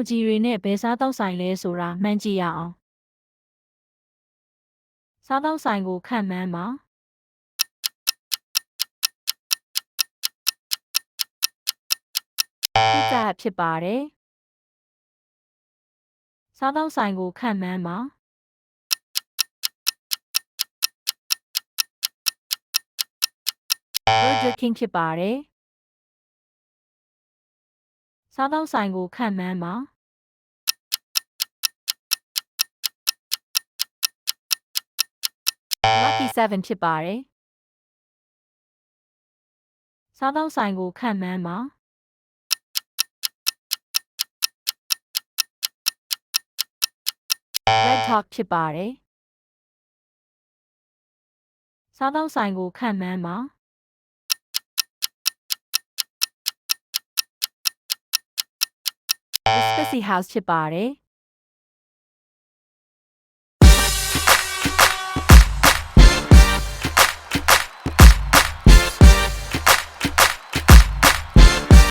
emoji တွေနဲ့ဘယ်စားတောက်ဆိုင်လဲဆိုတာမှန်းကြည့်ရအောင်စားတောက်ဆိုင်ကိုခန့်မှန်းပါပီဇာဖြစ်ပါတယ်စားတောက်ဆိုင်ကိုခန့်မှန်းပါ Burger King ဖြစ်ပါတယ်စားတောက်ဆိုင်ကိုခန့်မှန်းပါ Lucky 7ဖြစ်ပါတယ်စားတောက်ဆိုင်ကိုခန့်မှန်းပါ Red Talk ဖြစ်ပါတယ်စားတောက်ဆိုင်ကိုခန့်မှန်းပါ The Spicy House ဖြစ်ပါတယ်